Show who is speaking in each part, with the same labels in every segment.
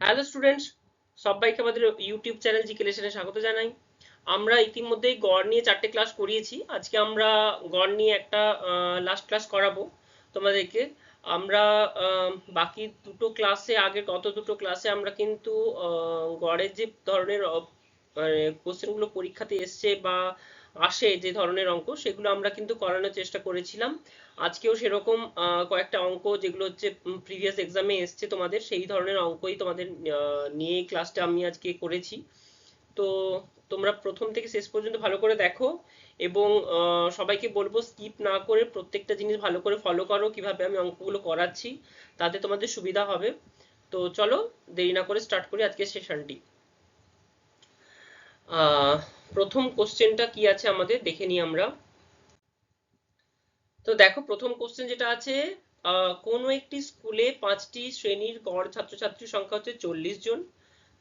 Speaker 1: Hello students সবাইকে আমাদের YouTube channel জি ক্লেশনে স্বাগত জানাই। আমরা ইতিমধ্যেই গড় নিয়ে চারটে ক্লাস করিয়েছি। আজকে আমরা গড় নিয়ে একটা লাস্ট ক্লাস করাবো তোমাদেরকে। আমরা বাকি দুটো ক্লাসে আগে গত দুটো ক্লাসে আমরা কিন্তু গড়ের যে ধরনের কোশ্চেনগুলো পরীক্ষাতে এসছে বা আসে যে ধরনের অঙ্ক, সেগুলো আমরা কিন্তু করানোর চেষ্টা করেছিলাম। আজকেও সেরকম কয়েকটা অঙ্ক যেগুলো হচ্ছে প্রিভিয়াস এক্সামে এসছে তোমাদের, সেই ধরনের অঙ্কই তোমাদের নিয়ে ক্লাসটা আমি আজকে করেছি। তো তোমরা প্রথম থেকে শেষ পর্যন্ত ভালো করে দেখো এবং সবাইকে বলব স্কিপ না করে প্রত্যেকটা জিনিস ভালো করে ফলো করো, কীভাবে আমি অঙ্কগুলো করাচ্ছি, তাতে তোমাদের সুবিধা হবে। তো চলো, দেরি না করে স্টার্ট করি আজকের সেশনটি আহ প্রথম কোশ্চেনটা কি আছে আমাদের? দেখে নিই আমরা। তো দেখো, প্রথম কোশ্চেন যেটা আছে কোনো একটি স্কুলে পাঁচটি শ্রেণির গড় ছাত্রছাত্রীর সংখ্যা হচ্ছে চল্লিশ জন।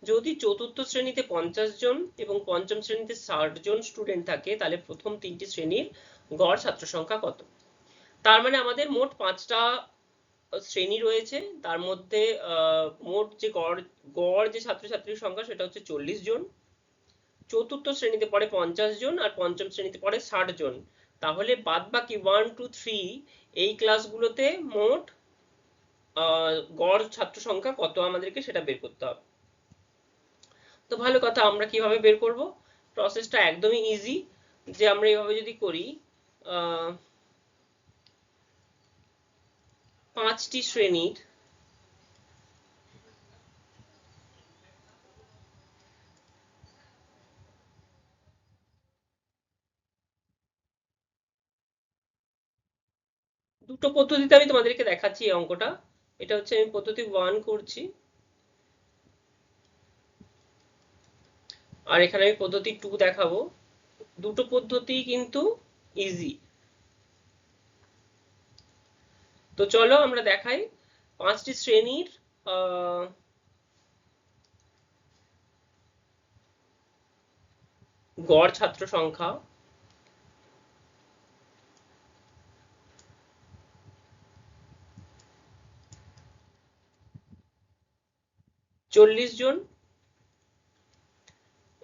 Speaker 1: যদি চতুর্থ শ্রেণীতে পঞ্চাশ জন এবং পঞ্চম শ্রেণীতে ষাট জন স্টুডেন্ট থাকে, তাহলে প্রথম তিনটি শ্রেণির গড় ছাত্র সংখ্যা কত? তার মানে আমাদের মোট পাঁচটা শ্রেণি রয়েছে। তার মধ্যে মোট যে গড় গড় যে ছাত্রছাত্রীর সংখ্যা, সেটা হচ্ছে চল্লিশ জন। চতুর্থ শ্রেণীতে পড়ে পঞ্চাশ জন আর পঞ্চম শ্রেণীতে পড়ে ষাট জন। তাহলে বাদ বাকি ওয়ান টু থ্রি এই ক্লাসগুলোতে মোট গড় ছাত্র সংখ্যা কত আমাদেরকে সেটা বের করতে হবে। তো ভালো কথা, আমরা কীভাবে বের করব? প্রসেসটা একদমই ইজি যে আমরা এভাবে যদি করি পাঁচটি শ্রেণির দুটো পদ্ধতিতে আমি তোমাদেরকে দেখাচ্ছি এই অঙ্কটা। এটা হচ্ছে আমি পদ্ধতি ওয়ান করছি। আর এখানে আমি পদ্ধতি টু দেখাবো। দুটো পদ্ধতি কিন্তু ইজি তো চলো আমরা দেখাই পাঁচটি শ্রেণির গড় ছাত্র সংখ্যা। চল্লিশ জন।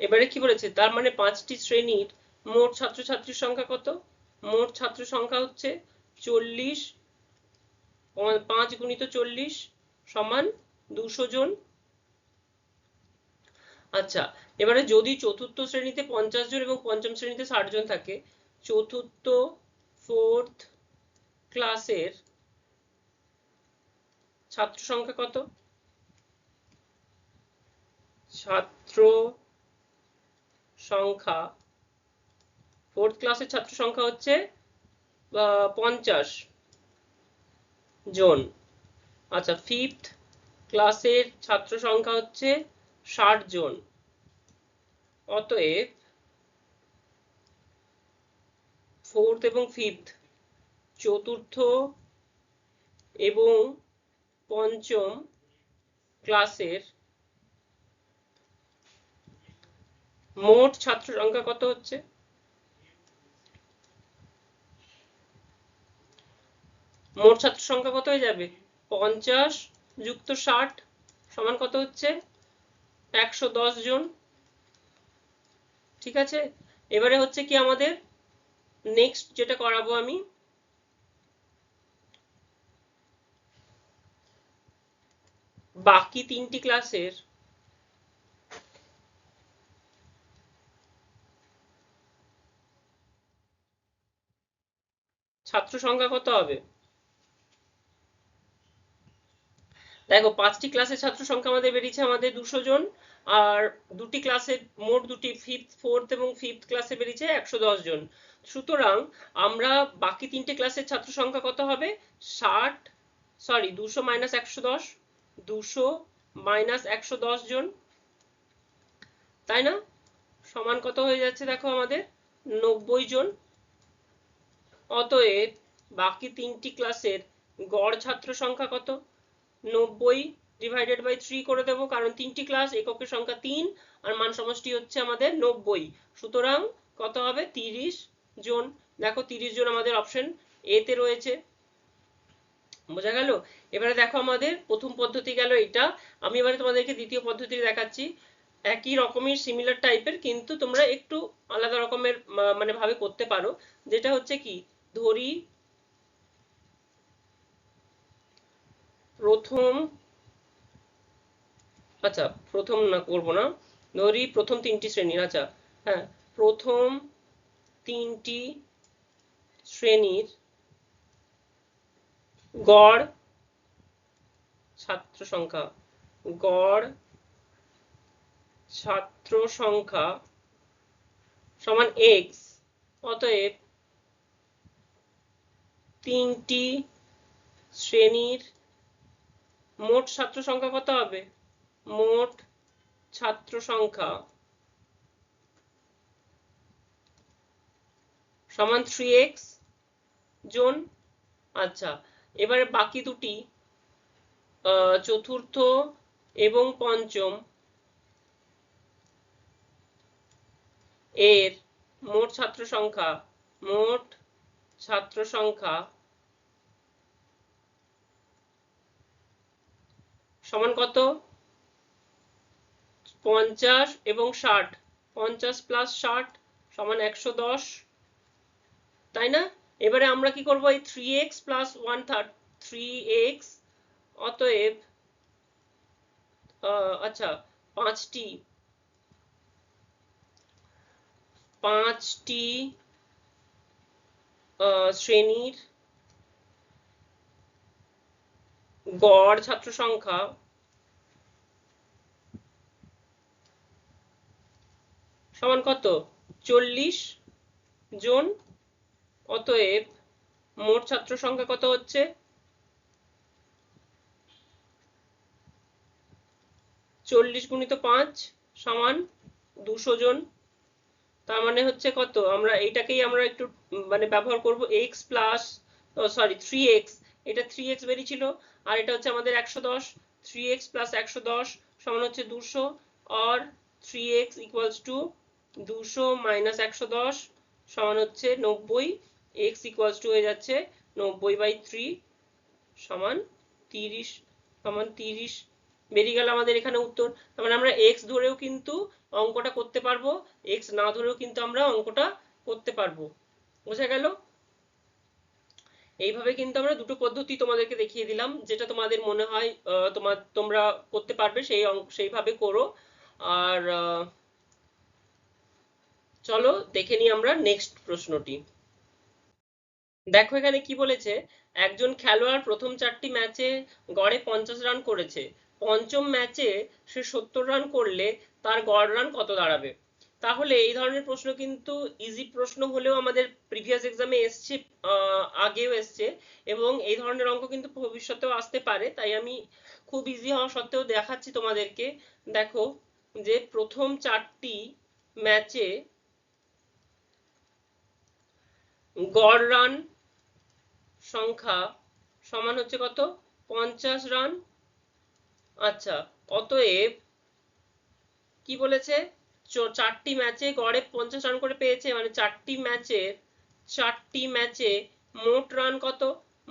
Speaker 1: এবারে কি বলেছে? তার মানে পাঁচটি শ্রেণির মোট ছাত্রছাত্রীর সংখ্যা কত? মোট ছাত্র সংখ্যা হচ্ছে চল্লিশ, পাঁচ গুণিত চল্লিশ সমান দুশো জন। আচ্ছা এবারে যদি চতুর্থ শ্রেণীতে পঞ্চাশ জন এবং পঞ্চম শ্রেণীতে ষাট জন থাকে, চতুর্থ, ফোর্থ ক্লাসের ছাত্র সংখ্যা কত? ছাত্র সংখ্যা। ফোর্থ ক্লাসের ছাত্র সংখ্যা হচ্ছে পঞ্চাশ জন। আচ্ছা ফিফথ ক্লাসের ছাত্র সংখ্যা হচ্ছে ষাট জন। অতএব ফোর্থ এবং ফিফথ চতুর্থ এবং পঞ্চম ক্লাসের মোট ছাত্র সংখ্যা কত হচ্ছে? মোট ছাত্র সংখ্যা কত হয়ে যাবে? পঞ্চাশ যুক্ত ষাট সমান কত হচ্ছে? একশো দশ জন। ঠিক আছে? এবারে হচ্ছে কি আমাদের? নেক্সট যেটা করাবো আমি, বাকি তিনটি ক্লাসের ছাত্র সংখ্যা কত হবে? দেখো, পাঁচটি ক্লাসের ছাত্র সংখ্যা আমাদের বেরিয়েছে আমাদের দুশো জন, আর দুটি ক্লাসের মোট দুটি ফিফথ ফোর্থ এবং ফিফথ ক্লাসে বেরিয়েছে একশো দশ জন। সুতরাং আমরা বাকি তিনটে ক্লাসের ছাত্র সংখ্যা কত হবে? ষাট সরি দুশো মাইনাস একশো দশ, দুশো মাইনাস একশো দশ জন। তাই না? সমান কত হয়ে যাচ্ছে দেখো আমাদের? নব্বই জন। অতএব বাকি তিনটি ক্লাসের গড় ছাত্র সংখ্যা কত? নব্বই ডিভাইডেড বাই থ্রি করে দেবো, কারণ তিনটি ক্লাস এককের সংখ্যা তিন, আর মান সমষ্টি হচ্ছে আমাদের নব্বই। সুতরাং কত হবে? তিরিশ জন। দেখো, তিরিশ জন আমাদের অপশন এ তে রয়েছে। বোঝা গেল? এবারে দেখো আমাদের প্রথম পদ্ধতি গেল এটা। আমি এবারে তোমাদেরকে দ্বিতীয় পদ্ধতি দেখাচ্ছি। একই রকমের সিমিলার টাইপের কিন্তু তোমরা একটু আলাদা রকমের মানে ভাবে করতে পারো। যেটা হচ্ছে কি? ধরি। প্রথম আচ্ছা প্রথম না করব না। ধরি প্রথম তিনটি শ্রেণির আচ্ছা হ্যাঁ প্রথম তিনটি শ্রেণির গড় ছাত্র সংখ্যা, গড় ছাত্র সংখ্যা সমান এক্স অতএব তিনটি শ্রেণির মোট ছাত্র সংখ্যা কত হবে? মোট ছাত্র সংখ্যা সমান থ্রি এক্স জোন আচ্ছা এবারে বাকি দুটি চতুর্থ এবং পঞ্চম এর মোট ছাত্র সংখ্যা, মোট ছাত্র সংখ্যা সমান কত? পঞ্চাশ এবং ষাট। পঞ্চাশ প্লাস ষাট সমান একশো দশ। তাই না? এবারে আমরা কি করব? এই three x plus one third three x অতএব আচ্ছা পাঁচটি। পাঁচটি শ্রেণির গড় ছাত্র সংখ্যা সমান কত? চল্লিশ জন। অতএব মোট ছাত্র সংখ্যা কত হচ্ছে? চল্লিশ গুণিত পাঁচ সমান দুশো জন। তার মানে হচ্ছে কত? আমরা এইটাকেই আমরা একটু মানে ব্যবহার করব x plus sorry three x এটা থ্রি এক্স বেরিয়েছিল, আর এটা হচ্ছে আমাদের একশো দশ থ্রি এক্স প্লাস একশো দশ সমান হচ্ছে দুশো আর থ্রি এক্স ইকুয়ালস টু দুশো মাইনাস একশো দশ সমান হচ্ছে নব্বই এক্স ইকুয়ালস টু হয়ে যাচ্ছে নব্বই বাই থ্রি সমান তিরিশ সমান তিরিশ। বেরিয়ে গেল আমাদের এখানে উত্তর। তার মানে আমরা এক্স ধরেও কিন্তু অঙ্কটা করতে পারব এক্স না ধরেও কিন্তু আমরা অঙ্কটা করতে পারব। বোঝা গেল? এইভাবে কিন্তু আমরা দুটো পদ্ধতি তোমাদেরকে দেখিয়ে দিলাম, যেটা তোমাদের মনে হয় তোমার তোমরা করতে পারবে সেই সেইভাবে করো। আর চলো দেখে নিই আমরা নেক্সট প্রশ্নটি। দেখো এখানে কি বলেছে, একজন খেলোয়াড় প্রথম চারটি ম্যাচে গড়ে পঞ্চাশ রান করেছে। পঞ্চম ম্যাচে সে সত্তর রান করলে তার গড় রান কত দাঁড়াবে? তাহলে এই ধরনের প্রশ্ন কিন্তু ইজি প্রশ্ন হলেও আমাদের প্রিভিয়াস এক্সামে এসছে আগেও এসছে এবং এই ধরনের অঙ্ক কিন্তু ভবিষ্যতেও আসতে পারে। তাই আমি খুব ইজি হওয়া সত্ত্বেও দেখাচ্ছি তোমাদেরকে। দেখো যে প্রথম চারটি ম্যাচে গড় রান সংখ্যা সমান হচ্ছে কত? পঞ্চাশ রান। আচ্ছা অতএব কি বলেছে? চারটি ম্যাচে গড়ে পঞ্চাশ রান করে পেয়েছে। মানে চারটি ম্যাচে চারটি ম্যাচে মোট রান কত?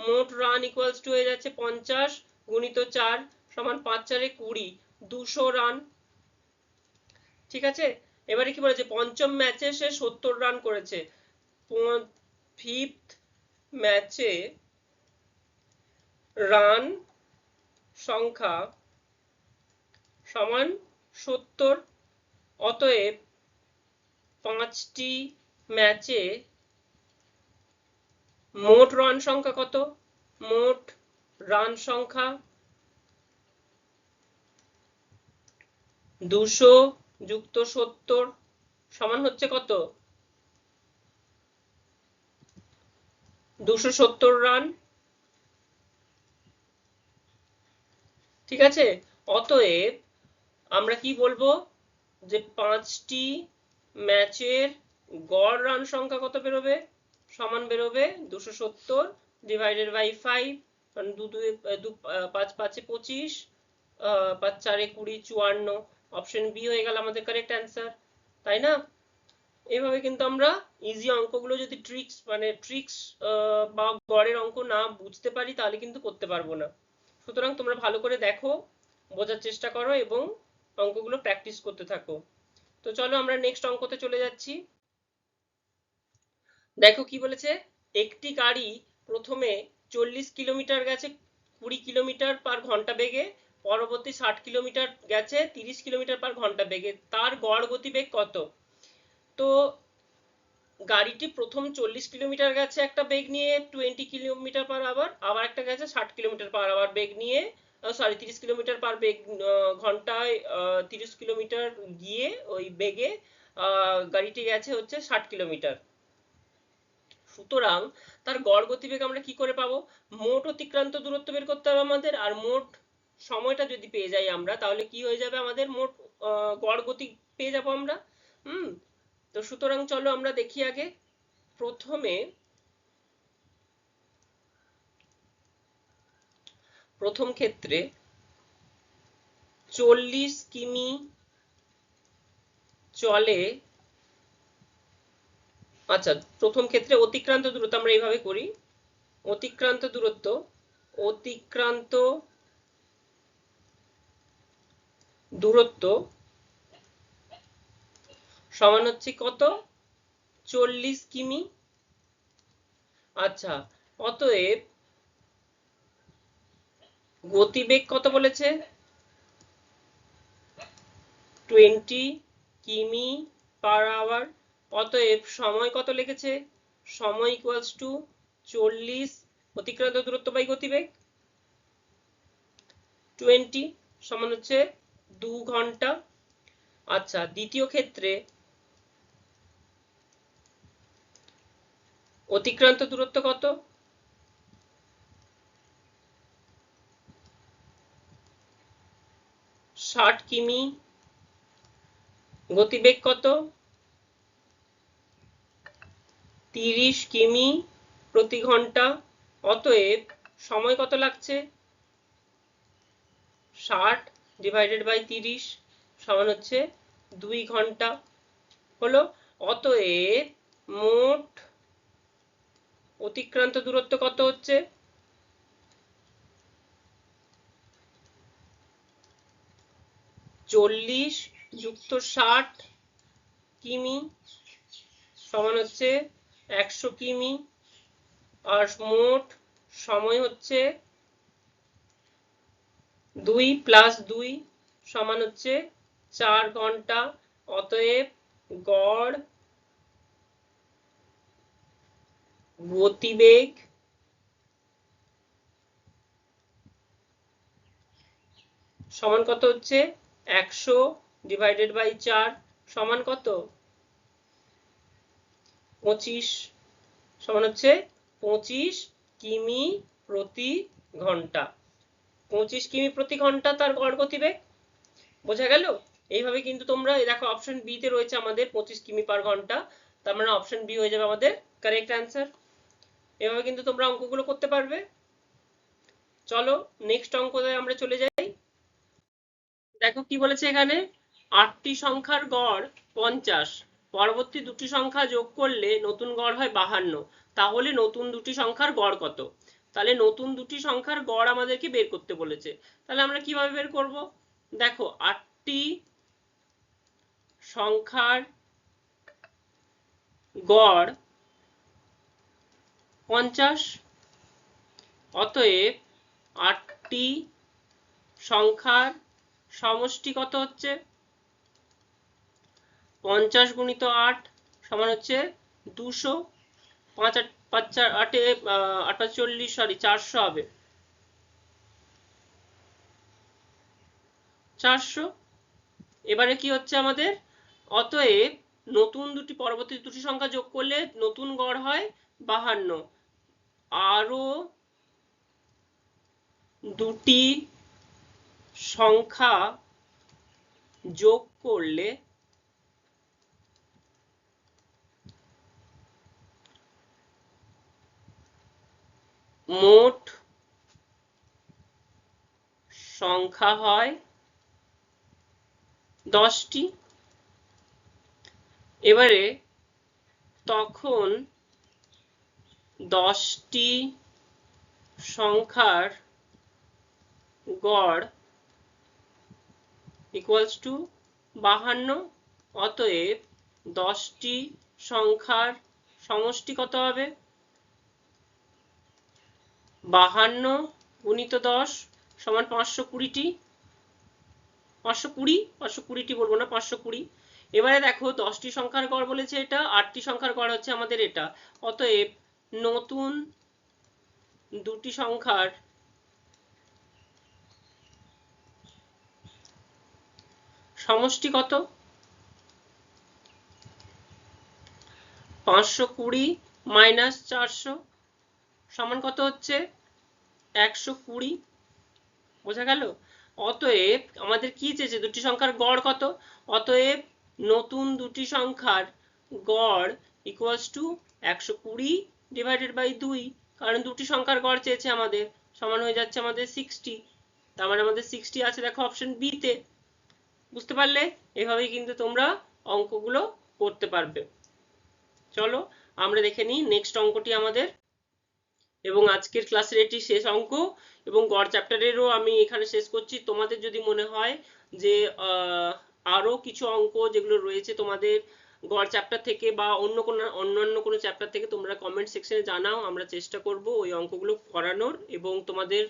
Speaker 1: মোট রান ইকুয়ালস টু হয়ে যাচ্ছে পঞ্চাশ, গুণিত চার সমান পাঁচ চারে কুড়ি, দুশো রান ঠিক আছে? এবারে কি বলেছে? পঞ্চম ম্যাচে সে সত্তর রান করেছে। ফিফথ ম্যাচে রান সংখ্যা সমান সত্তর। অতএব পাঁচটি ম্যাচে মোট রান সংখ্যা কত? মোট রান সংখ্যা দুশো যুক্ত সত্তর সমান হচ্ছে কত? দুশো সত্তর রান ঠিক আছে? অতএব আমরা কি বলব? যে পাঁচটি ম্যাচের গড় রান সংখ্যা কত বেরোবে? সমান বেরোবে দুশো সত্তর ডিভাইডেড বাই ফাইভ দু দু পাঁচ পাঁচে পঁচিশ পাঁচ চারে কুড়ি চুয়ান্ন। অপশন বি হয়ে গেল আমাদের কারেক্ট অ্যান্সার তাই না? এইভাবে কিন্তু আমরা ইজি অঙ্কগুলো যদি ট্রিক্স মানে ট্রিক্স বা গড়ের অঙ্ক না বুঝতে পারি, তাহলে কিন্তু করতে পারব না। সুতরাং তোমরা ভালো করে দেখো, বোঝার চেষ্টা করো এবং অঙ্কগুলো প্র্যাকটিস করতে থাকো। তো চলো আমরা নেক্সট অঙ্কতে চলে যাচ্ছি। দেখো কি বলেছে? একটি গাড়ি প্রথমে চল্লিশ কিলোমিটার গেছে, কুড়ি কিলোমিটার পার ঘণ্টা বেগে, পরবর্তী ষাট কিলোমিটার গেছে, তিরিশ কিলোমিটার পার ঘণ্টা বেগে। তার গড় গতিবেগ কত? তো গাড়িটি প্রথম চল্লিশ কিলোমিটার গেছে একটা বেগ নিয়ে টোয়েন্টি কিলোমিটার পার আওয়ার আবার একটা গেছে ষাট কিলোমিটার পার আওয়ার বেগ নিয়ে সরি তিরিশ কিলোমিটার পার বেগ ঘন্টায় তিরিশ কিলোমিটার গিয়ে ওই বেগে গাড়িটি গেছে হচ্ছে ষাট কিলোমিটার। সুতরাং তার গড় গতিবেগ আমরা কি করে পাবো? মোট অতিক্রান্ত দূরত্ব বের করতে হবে আমাদের, আর মোট সময়টা যদি পেয়ে যাই আমরা, তাহলে কি হয়ে যাবে আমাদের? মোট গড় গতি পেয়ে যাব আমরা। হুম? তো সুতরাং চলো আমরা দেখি আগে। প্রথমে প্রথম ক্ষেত্রে চল্লিশ কিমি চলে আচ্ছা প্রথম ক্ষেত্রে অতিক্রান্ত দূরত্ব আমরা এইভাবে করি। অতিক্রান্ত দূরত্ব অতিক্রান্ত দূরত্ব সমান হচ্ছে কত? চল্লিশ কিমি। আচ্ছা অতএব গতিবেগ কত বলেছে? টোয়েন্টি কিমি পার আওয়ার অতএব সময় কত লেগেছে সময় ইকুয়ালস টু চল্লিশ, অতিক্রান্ত দূরত্ব বাই গতিবেগ। টোয়েন্টি সমান হচ্ছে দু ঘণ্টা। আচ্ছা দ্বিতীয় ক্ষেত্রে অতিক্রান্ত দূরত্ব কত? ষাট কিমি, গতিবেগ কত? তিরিশ কিমি প্রতি ঘণ্টা, অতএব সময় কত লাগছে? ষাট ডিভাইডেড বাই তিরিশ সমান হচ্ছে দুই ঘণ্টা। হলো, অতএব মোট অতিক্রান্ত দূরত্ব কত হচ্ছে? চল্লিশ যুক্ত ষাট কিমি সমান হচ্ছে একশো কিমি। আর মোট সময় হচ্ছে দুই প্লাস দুই সমান হচ্ছে চার ঘণ্টা। অতএব গড়, গতিবেগ সমান কত হচ্ছে একশো ডিভাইডেড বাই চার সমান কত? পঁচিশ সমান হচ্ছে পঁচিশ কিমি প্রতি ঘণ্টা। পঁচিশ কিমি প্রতি ঘণ্টা তার গড় গতিবেগ? বোঝা গেল? এইভাবে কিন্তু তোমরা দেখো অপশন বি তে রয়েছে আমাদের পঁচিশ কিমি পার ঘণ্টা। তার মানে অপশন বি হয়ে যাবে আমাদের কারেক্ট অ্যান্সার এভাবে কিন্তু তোমরা অঙ্কগুলো করতে পারবে। চলো নেক্সট অঙ্কতে আমরা চলে যাই। দেখো কি বলেছে এখানে? আটটি সংখ্যার গড় পঞ্চাশ। পরবর্তী দুটি সংখ্যা যোগ করলে নতুন গড় হয় বাহান্ন। তাহলে নতুন দুটি সংখ্যার গড় কত? তাহলে নতুন দুটি সংখ্যার গড় আমাদেরকে বের করতে বলেছে। তাহলে আমরা কীভাবে বের করব? দেখো, আটটি সংখ্যার গড় পঞ্চাশ। অতএব আটটি সংখ্যার সমষ্টি কত হচ্ছে পঞ্চাশ গুণিত আট সমান হচ্ছে দুশো পাঁচ আট, পাঁচ চার, আটে আট চল্লিশ সরি চারশো হবে। চারশো। এবারে কি হচ্ছে আমাদের? অতএব নতুন দুটি পরবর্তী দুটি সংখ্যা যোগ করলে নতুন গড় হয় বাহান্ন। আরও দুটি সংখ্যা যোগ করলে মোট সংখ্যা হয় দশটি। এবারে তখন দশটি সংখ্যার গড় ইকুয়ালস টু বাহান্ন, অতএব দশটি সংখ্যার সমষ্টি কত হবে? বাহান্ন গুণিত দশ সমান পাঁচশো কুড়িটি। পাঁচশো কুড়ি? পাঁচশো কুড়িটি বলব না, পাঁচশো কুড়ি। এবারে দেখো, দশটি সংখ্যার গড় বলেছে এটা, আটটি সংখ্যার গড় হচ্ছে আমাদের এটা। অতএব নতুন দুটি সংখ্যার সমষ্টি কত পাঁচশো কুড়ি মাইনাস চারশো সমান কত হচ্ছে? একশো কুড়ি। বোঝা গেল? অতএব আমাদের কি চেয়েছে? দুটি সংখ্যার গড় কত? অতএব নতুন দুটি সংখ্যার গড় ইকুয়ালস টু একশো কুড়ি ডিভাইডেড বাই দুই। কারণ দুটি সংখ্যার গড় চেয়েছে আমাদের। সমান হয়ে যাচ্ছে আমাদের সিক্সটি তার মানে আমাদের সিক্সটি আছে, দেখো অপশন বিতে বুঝতে পারলে? এভাবেই কিন্তু তোমরা অঙ্কগুলো করতে পারবে। চলো, আমরা দেখে নিই নেক্সট অঙ্কটি আমাদের। এবং আজকের ক্লাসের এটি শেষ অঙ্ক এবং গড় চ্যাপ্টারেরও আমি এখানে শেষ করছি। তোমাদের যদি মনে হয় যে আরও কিছু অঙ্ক যেগুলো রয়েছে তোমাদের গড় চ্যাপ্টার থেকে বা অন্য কোনো, অন্যান্য কোনো চ্যাপ্টার থেকে তোমরা কমেন্ট সেকশনে জানাও। আমরা চেষ্টা করব ওই অঙ্কগুলো করানোর এবং তোমাদের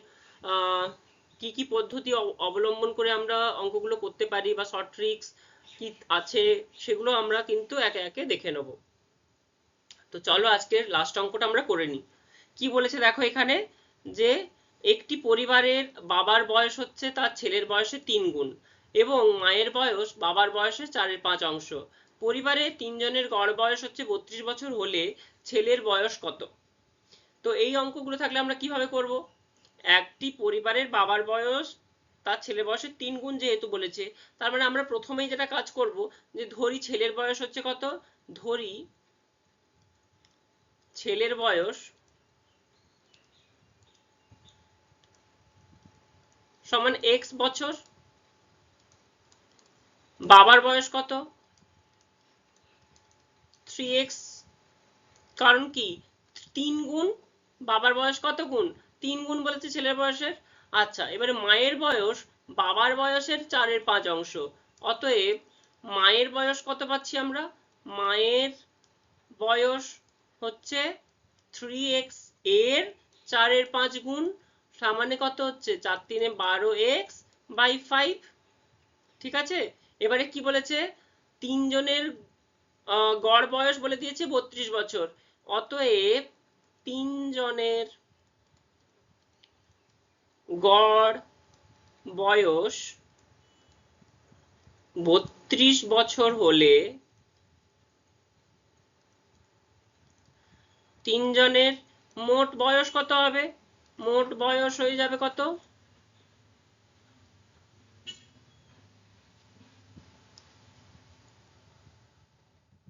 Speaker 1: কি কি পদ্ধতি অবলম্বন করে আমরা অঙ্কগুলো করতে পারি বা শর্ট ট্রিক্স কি আছে সেগুলো আমরা কিন্তু একে একে দেখে নেব। তো চলো আজকের লাস্ট অঙ্কটা আমরা করে নিই। কি বলেছে দেখো এখানে? যে একটি পরিবারের বাবার বয়স হচ্ছে তার ছেলের বয়সে তিন গুণ এবং মায়ের বয়স বাবার বয়সে চারের পাঁচ অংশ। পরিবারে তিনজনের গড় বয়স হচ্ছে বত্রিশ বছর হলে ছেলের বয়স কত? তো এই অঙ্কগুলো থাকলে আমরা কীভাবে করব? একটি পরিবারের বাবার বয়স, তার ছেলে বয়সের তিন গুণ যেহেতু বলেছে, তার মানে আমরা প্রথমেই যেটা কাজ করব যে ধরি ছেলের বয়স হচ্ছে কত? ধরি ছেলের বয়স সমান এক্স বছর, বাবার বয়স কত? থ্রি এক্স কারণ কি? তিন গুণ, বাবার বয়স কত গুণ? তিন গুণ বলেছে ছেলের বয়সের? আচ্ছা এবারে মায়ের বয়স বাবার বয়সের চারের পাঁচ অংশ। অতএব মায়ের বয়স কত পাচ্ছি আমরা? মায়ের বয়স হচ্ছে থ্রি এক্সের চারের পাঁচ গুণ। সামানে কত হচ্ছে? চার তিনে বারো এক্স বাই ফাইভ ঠিক আছে? এবারে কি বলেছে? তিনজনের গড় বয়স বলে দিয়েছে বত্রিশ বছর। অতএব তিনজনের গড় বয়স বত্রিশ বছর হলে তিনজনের মোট বয়স কত হবে? মোট বয়স হয়ে যাবে কত?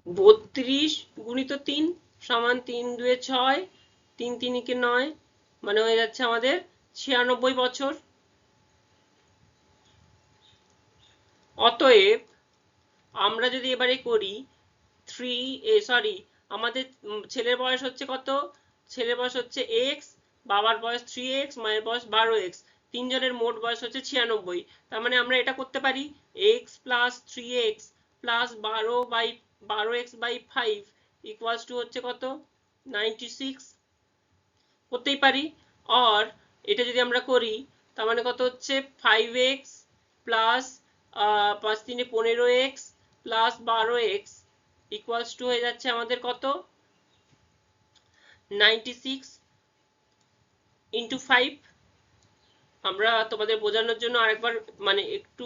Speaker 1: বত্রিশ গুণিত তিন সমান তিন দুয়ে ছয়, তিন তিনকে নয় মানে হয়ে যাচ্ছে আমাদের ছিয়ানব্বই বছর। অতএব আমরা যদি এবারে করি থ্রি এ সরি আমাদের ছেলের বয়স হচ্ছে কত? ছেলের বয়স হচ্ছে এক্স বাবার বয়স থ্রি এক্স মায়ের বয়স বারো এক্স তিনজনের মোট বয়স হচ্ছে ছিয়ানব্বই। তার মানে আমরা এটা করতে পারি x plus three x plus বারো বাই বারো x by five equals to হচ্ছে কত? নাইনটি সিক্স করতেই পারি। আর এটা যদি আমরা করি, তার মানে কত হচ্ছে? ফাইভ এক্স প্লাস পাঁচ তিনে পনেরো এক্স প্লাস বারো এক্স ইকুয়ালস টু হয়ে যাচ্ছে আমাদের কত? নাইনটি সিক্স ইন্টু ফাইভ আমরা তোমাদের বোঝানোর জন্য আরেকবার মানে একটু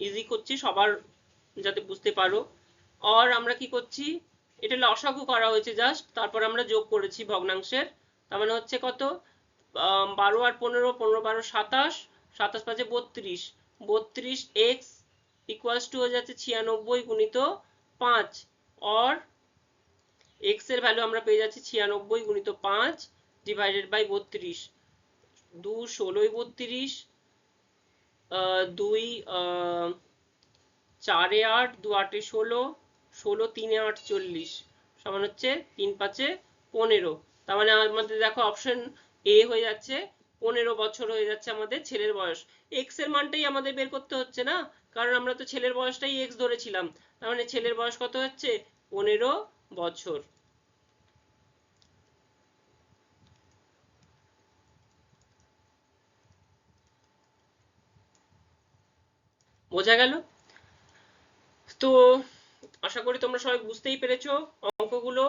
Speaker 1: ইজি করছি সবার, যাতে বুঝতে পারো। আর আমরা কি করছি? এটা লসাগু করা হয়েছে জাস্ট তারপর আমরা যোগ করেছি ভগ্নাংশের। তার মানে হচ্ছে কত? বারো আর পনেরো পনেরো বারো সাতাশ সাতাশ পাঁচে বত্রিশ। বত্রিশ এক্স ইকুয়ালস টু হয়ে যাচ্ছে ছিয়ানব্বই গুণিত পাঁচ। অর এক্সের ভ্যালু আমরা পেয়ে যাচ্ছি ছিয়ানব্বই গুণিত পাঁচ ডিভাইডেড বাই বত্রিশ। দু ষোলোই বত্রিশ দুই চারে আট, দু আটে ষোলো ষোলো তিনে আট চল্লিশ সমান হচ্ছে তিন পাঁচে পনেরো। তার মানে আমাদের দেখো অপশন এ হয়ে যাচ্ছে, পনেরো বছর হয়ে যাচ্ছে আমাদের ছেলের বয়স। এক্সের মানটাই আমাদের বের করতে হচ্ছে না, কারণ আমরা তো ছেলের বয়সটাই এক্স ধরেছিলাম। তার মানে ছেলের বয়স কত হচ্ছে? পনেরো বছর। বোঝা গেল? তো আশা করি তোমরা সবাই বুঝতেই পেরেছ অঙ্কগুলো।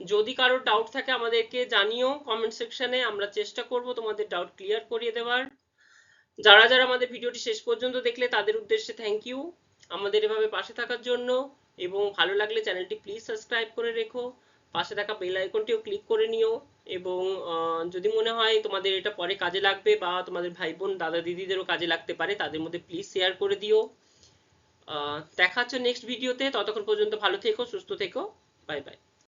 Speaker 1: যদি কারও ডাউট থাকে আমাদেরকে জানিও কমেন্ট সেকশনে আমরা চেষ্টা করব তোমাদের ডাউট ক্লিয়ার করিয়ে দেওয়ার। যারা যারা আমাদের ভিডিওটি শেষ পর্যন্ত দেখলে তাদের উদ্দেশ্যে থ্যাংক ইউ আমাদের এভাবে পাশে থাকার জন্য এবং ভালো লাগলে চ্যানেলটি প্লিজ সাবস্ক্রাইব করে রেখো। পাশে থাকা বেল আইকনটিও ক্লিক করে নিও এবং যদি মনে হয় তোমাদের এটা পরে কাজে লাগবে বা তোমাদের ভাই বোন দাদা দিদিদেরও কাজে লাগতে পারে, তাদের মধ্যে প্লিজ শেয়ার করে দিও। দেখা হচ্ছে নেক্সট ভিডিওতে ততক্ষণ পর্যন্ত ভালো থেকো, সুস্থ থেকো। Bye bye